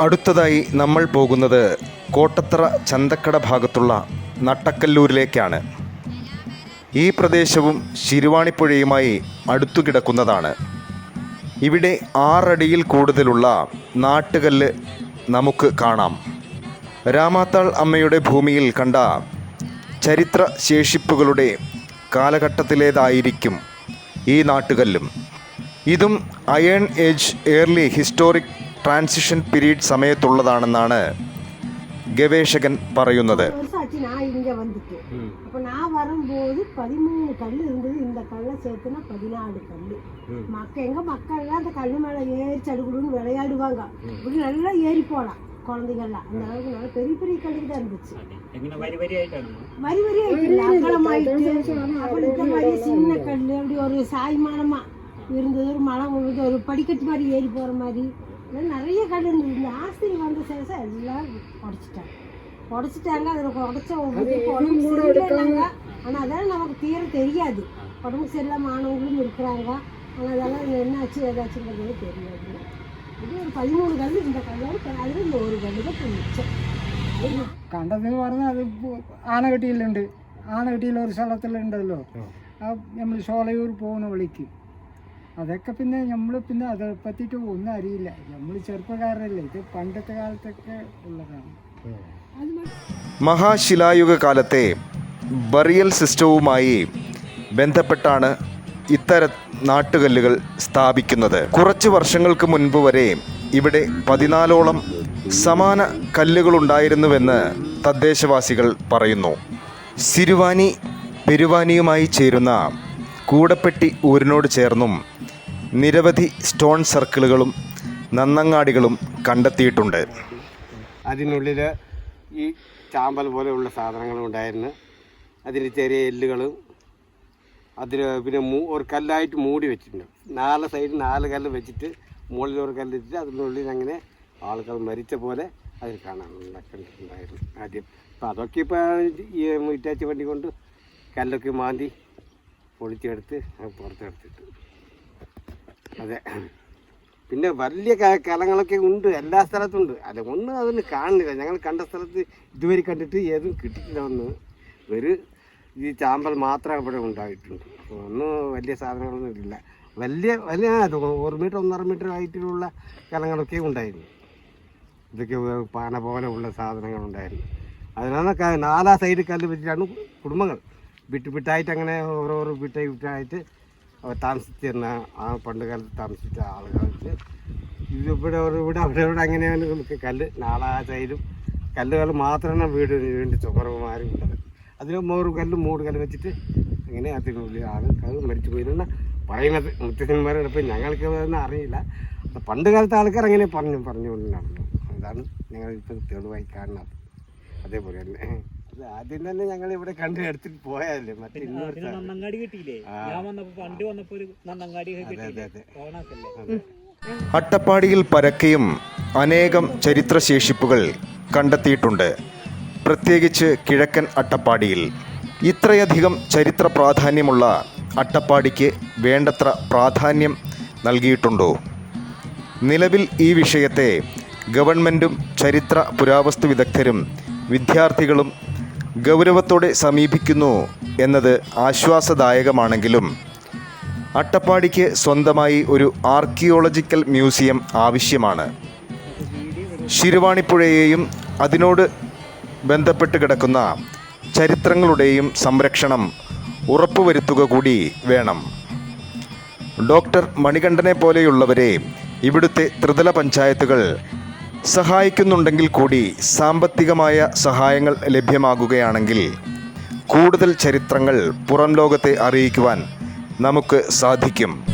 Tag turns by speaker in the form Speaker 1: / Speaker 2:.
Speaker 1: അടുത്തതായി നമ്മൾ പോകുന്നത് കോട്ടത്തറ ചന്തക്കട ഭാഗത്തുള്ള നട്ടക്കല്ലൂരിലേക്കാണ്. ഈ പ്രദേശവും ശിരുവാണിപ്പുഴയുമായി അടുത്തു കിടക്കുന്നതാണ് ഇവിടെ ആറടിയിൽ കൂടുതലുള്ള നാട്ടുകല്ല് നമുക്ക് കാണാം. രാമാത്താൾ അമ്മയുടെ ഭൂമിയിൽ കണ്ട ചരിത്ര ശേഷിപ്പുകളുടെ കാലഘട്ടത്തിലേതായിരിക്കും ഈ നാട്ടുകല്ലും. ഇതും iron age early historic transition period സമയത്തുള്ളതാണെന്നാണ് ഗവേഷകൻ പറയുന്നത്
Speaker 2: வருஷம் ஆச்சு நான் இங்கே வந்துட்டு அப்போ நான் வரும்போது பதிமூணு கல் இருந்தது இந்த கல்லை சேர்த்துனா பதினாலு கல் மக்க எங்க மக்கள்லாம் அந்த கல் மேலே ஏறி சடுகுடுன்னு விளையாடுவாங்க இப்படி நல்லா ஏறி போகலாம் குழந்தைங்கள்லாம் அந்த அளவுக்கு நல்லா பெரிய பெரிய கல்லுக்கு தான் இருந்துச்சு
Speaker 3: എങ്ങനെ വരി വരിയായിട്ടാണ്
Speaker 2: வரி வரி ஆயிட்டு அகலமாயிட்டு அப்புறம் இந்த மாதிரி சின்ன கல் அப்படி ஒரு சாய்மானமா இருந்தது ஒரு மலம் விழுது ஒரு படிக்கட்டு மாதிரி ஏறி போற மாதிரி இதெல்லாம் நிறைய கல் இருந்தது இந்த ஆஸ்திரி வந்த சேசம் எல்லாம் உடச்சிட்டாங்க உடச்சிட்டாங்க அதில் உடச்ச ஒவ்வொருத்தருக்கும் உடம்பு சரியில்லைன்னாங்க ஆனால் அதெல்லாம் நமக்கு தீர தெரியாது உடம்பு சரியில்லாம ஆனவங்களும் இருக்கிறாங்க ஆனால் அதெல்லாம் என்ன ஆச்சு ஏதாச்சுங்கிறது தெரியாது இது ஒரு பதிமூணு கல் இந்த கல்லோடு அதில் இந்த ஒரு கல் தான் இப்ப மிச்சம்
Speaker 4: കണ്ടതെന്ന് പറഞ്ഞാൽ അത് പു- ആനകെട്ടിയിലുണ്ട് ആനകെട്ടിയിൽ ഒരു സ്ഥലത്തിലുണ്ടല്ലോ ആ നമ്മൾ ഷോളയൂർ പോകുന്ന വഴിക്ക് അതൊക്കെ പിന്നെ നമ്മൾ പിന്നെ അതെ പറ്റിയിട്ട് ഒന്നും അറിയില്ല. നമ്മൾ ചെറുപ്പക്കാരല്ലേ ഇത് പണ്ടത്തെ കാലത്തൊക്കെ ഉള്ളതാണ്.
Speaker 1: മഹാശിലായുഗ കാലത്തെ ബറിയൽ സിസ്റ്റവുമായി ബന്ധപ്പെട്ടാണ് ഇത്തര നാട്ടുകല്ലുകൾ സ്ഥാപിക്കുന്നത്. കുറച്ച് വർഷങ്ങൾക്ക് മുൻപ് വരെ ഇവിടെ പതിനാലോളം സമാന കല്ലുകളുണ്ടായിരുന്നുവെന്ന് തദ്ദേശവാസികൾ പറയുന്നു. സിരുവാനി പെരുവാനിയുമായി ചേരുന്ന കൂടപ്പെട്ടി ഊരിനോട് ചേർന്നും നിരവധി സ്റ്റോൺ സർക്കിളുകളും നന്നങ്ങാടികളും കണ്ടെത്തിയിട്ടുണ്ട്.
Speaker 5: അതിനുള്ളിൽ ഈ ചാമ്പൽ പോലെയുള്ള സാധനങ്ങളും ഉണ്ടായിരുന്നു. അതിന് ചെറിയ എല്ലുകളും അതിൽ പിന്നെ ഒരു കല്ലായിട്ട് മൂടി വെച്ചിട്ടുണ്ട്. നാല് സൈഡിൽ നാല് കല്ല് വെച്ചിട്ട് മുകളിൽ ഒരു കല്ല് വെച്ചിട്ട് അതിനുള്ളിൽ അങ്ങനെ ആളുകൾ മരിച്ച പോലെ അതിൽ കാണാൻ കണ്ടിട്ടുണ്ടായിരുന്നു ആദ്യം. അപ്പോൾ അതൊക്കെ ഇപ്പോൾ ഈ ഇറ്റാച്ചി വണ്ടി കൊണ്ട് കല്ലൊക്കെ മാന്തി പൊളിച്ചെടുത്ത് പുറത്തെടുത്തിട്ട്. അതെ. പിന്നെ വലിയ കലങ്ങളൊക്കെ ഉണ്ട് എല്ലാ സ്ഥലത്തും ഉണ്ട് അല്ല ഒന്നും അതിന് കാണുന്നില്ല ഞങ്ങൾ കണ്ട സ്ഥലത്ത് ഇതുവരെ കണ്ടിട്ട് ഏതും കിട്ടിയിട്ടില്ല ഒന്ന് ഒരു ഈ ചാമ്പൽ മാത്രമേ ഇവിടെ ഉണ്ടായിട്ടുണ്ട്. ഒന്നും വലിയ സാധനങ്ങളൊന്നും ഇല്ല. വലിയ വലിയ ഒരു മീറ്റർ ഒന്നര മീറ്റർ ആയിട്ടുള്ള കലങ്ങളൊക്കെ ഉണ്ടായിരുന്നു. ഇതൊക്കെ പാന ഉള്ള സാധനങ്ങളുണ്ടായിരുന്നു അതിനാണ് നാലാ സൈഡ് കല്ല് വെച്ചിട്ടാണ് കുടുംബങ്ങൾ. വിട്ട് വിട്ടായിട്ട് അങ്ങനെ ഓരോരോ വിട്ടായി വിട്ടായിട്ട് അവർ താമസിച്ചിരുന്ന ആ പണ്ട് കാലത്ത് താമസിച്ച ആളുകൾക്ക് ഇവിടെ ഇവിടെ അവിടെ ഇവിടെ അങ്ങനെയാണ് നമുക്ക് കല്ല് നാലാ സൈഡും കല്ലുകൾ മാത്രമാണ് വീട് വേണ്ടി ചുമരമാരും ഉള്ളത്. അതിന് ഒരു കല്ല് മൂട് കല്ല് വെച്ചിട്ട് അങ്ങനെ അതിനുള്ളിൽ അത് മരിച്ചു പോയിരുന്ന പറയുന്നത് മുത്തച്ഛന്മാരുടെ ഇപ്പം ഞങ്ങൾക്ക് അതൊന്നും അറിയില്ല. അപ്പം പണ്ട് കാലത്തെ ആൾക്കാർ അങ്ങനെ പറഞ്ഞു പറഞ്ഞുകൊണ്ട് നടന്നു അതാണ് ഞങ്ങൾ ഇപ്പം തെളിവായി കാണുന്നത്. അതേപോലെ തന്നെ. ആദ്യം തന്നെ ഞങ്ങൾ ഇവിടെ കണ്ട് എടുത്തിട്ട് പോയാലേ മറ്റേ
Speaker 3: നന്നങ്ങാടി കിട്ടിയില്ലേ? ഞാൻ വന്നപ്പോ പണ്ട് വന്നപ്പോ ഒരു നന്നങ്ങാടി കിട്ടിയില്ലേ? ഓണാക്കല്ലേ?
Speaker 1: അട്ടപ്പാടിയിൽ പരക്കെയും അനേകം ചരിത്രശേഷിപ്പുകൾ കണ്ടെത്തിയിട്ടുണ്ട്. പ്രത്യേകിച്ച് കിഴക്കൻ അട്ടപ്പാടിയിൽ. ഇത്രയധികം ചരിത്ര പ്രാധാന്യമുള്ള അട്ടപ്പാടിക്ക് വേണ്ടത്ര പ്രാധാന്യം നൽകിയിട്ടുണ്ടോ? നിലവിൽ ഈ വിഷയത്തെ ഗവൺമെന്റും ചരിത്ര പുരാവസ്തു വിദഗ്ധരും വിദ്യാർത്ഥികളും ഗൗരവത്തോടെ സമീപിക്കുന്നു എന്നത് ആശ്വാസദായകമാണെങ്കിലും അട്ടപ്പാടിക്ക് സ്വന്തമായി ഒരു ആർക്കിയോളജിക്കൽ മ്യൂസിയം ആവശ്യമാണ്. ശിരുവാണിപ്പുഴയെയും അതിനോട് ബന്ധപ്പെട്ട് കിടക്കുന്ന ചരിത്രങ്ങളുടെയും സംരക്ഷണം ഉറപ്പുവരുത്തുക കൂടി വേണം. ഡോക്ടർ മണികണ്ഠനെ പോലെയുള്ളവരെ ഇവിടുത്തെ ത്രിതല പഞ്ചായത്തുകൾ സഹായിക്കുന്നുണ്ടെങ്കിൽ കൂടി സാമ്പത്തികമായ സഹായങ്ങൾ ലഭ്യമാകുകയാണെങ്കിൽ കൂടുതൽ ചരിത്രങ്ങൾ പുറം ലോകത്തെ അറിയിക്കുവാൻ നമുക്ക് സാധിക്കും.